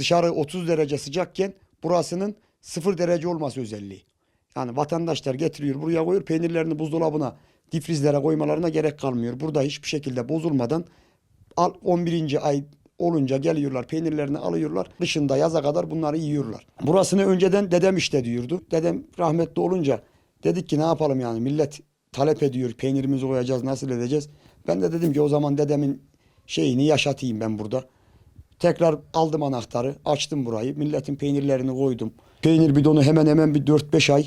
dışarı 30 derece sıcakken burasının 0 derece olması özelliği. Yani vatandaşlar getiriyor buraya koyuyor peynirlerini buzdolabına difrizlere koymalarına gerek kalmıyor. Burada hiçbir şekilde bozulmadan al- 11. ay olunca geliyorlar peynirlerini alıyorlar. Dışında yaza kadar bunları yiyorlar. Burasını önceden dedem işte diyordu. Dedem rahmetli olunca dedik ki ne yapalım yani millet talep ediyor peynirimizi koyacağız nasıl edeceğiz. Ben de dedim ki o zaman dedemin şeyini yaşatayım ben burada. Tekrar aldım anahtarı açtım burayı milletin peynirlerini koydum. Peynir bidonu hemen hemen bir 4-5 ay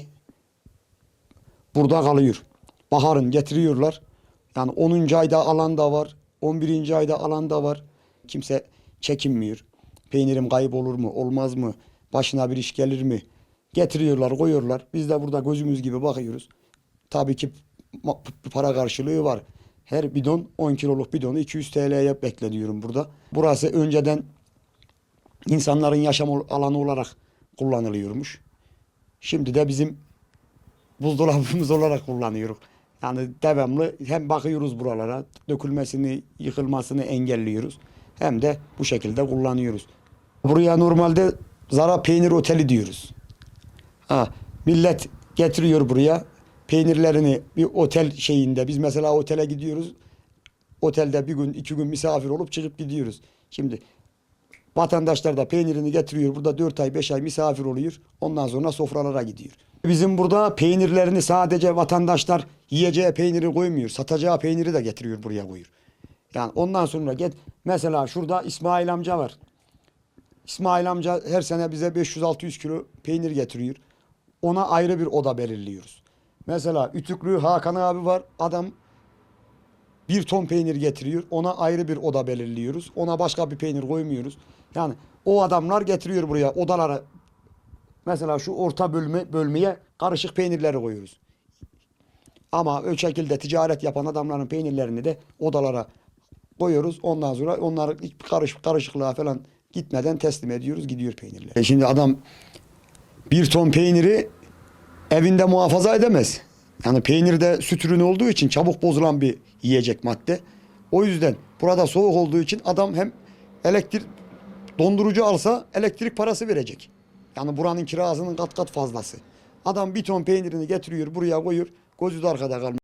burada kalıyor. Baharın getiriyorlar. Yani 10. ayda alan da var. 11. ayda alan da var. Kimse çekinmiyor. Peynirim kayıp olur mu? Olmaz mı? Başına bir iş gelir mi? Getiriyorlar, koyuyorlar. Biz de burada gözümüz gibi bakıyoruz. Tabii ki para karşılığı var. Her bidon 10 kiloluk bidonu 200 TL'ye beklediyorum burada. Burası önceden insanların yaşam alanı olarak kullanılıyormuş. Şimdi de bizim buzdolabımız olarak kullanıyoruz. Yani devamlı hem bakıyoruz buralara, dökülmesini, yıkılmasını engelliyoruz. Hem de bu şekilde kullanıyoruz. Buraya normalde Zara Peynir Oteli diyoruz. Ha, millet getiriyor buraya peynirlerini bir otel şeyinde. Biz mesela otele gidiyoruz. Otelde bir gün, iki gün misafir olup çıkıp gidiyoruz. Şimdi Vatandaşlar da peynirini getiriyor. Burada 4 ay 5 ay misafir oluyor. Ondan sonra sofralara gidiyor. Bizim burada peynirlerini sadece vatandaşlar yiyeceği peyniri koymuyor. Satacağı peyniri de getiriyor buraya koyuyor. Yani ondan sonra get mesela şurada İsmail amca var. İsmail amca her sene bize 500-600 kilo peynir getiriyor. Ona ayrı bir oda belirliyoruz. Mesela Ütüklü Hakan abi var. Adam bir ton peynir getiriyor. Ona ayrı bir oda belirliyoruz. Ona başka bir peynir koymuyoruz. Yani o adamlar getiriyor buraya odalara. Mesela şu orta bölme, bölmeye karışık peynirleri koyuyoruz. Ama o şekilde ticaret yapan adamların peynirlerini de odalara koyuyoruz. Ondan sonra onları hiç karışık karışıklığa falan gitmeden teslim ediyoruz. Gidiyor peynirler. E şimdi adam bir ton peyniri evinde muhafaza edemez. Yani peynirde süt ürünü olduğu için çabuk bozulan bir yiyecek madde. O yüzden burada soğuk olduğu için adam hem elektrik dondurucu alsa elektrik parası verecek. Yani buranın kirasının kat kat fazlası. Adam bir ton peynirini getiriyor buraya koyuyor. Gözü de arkada kalmış.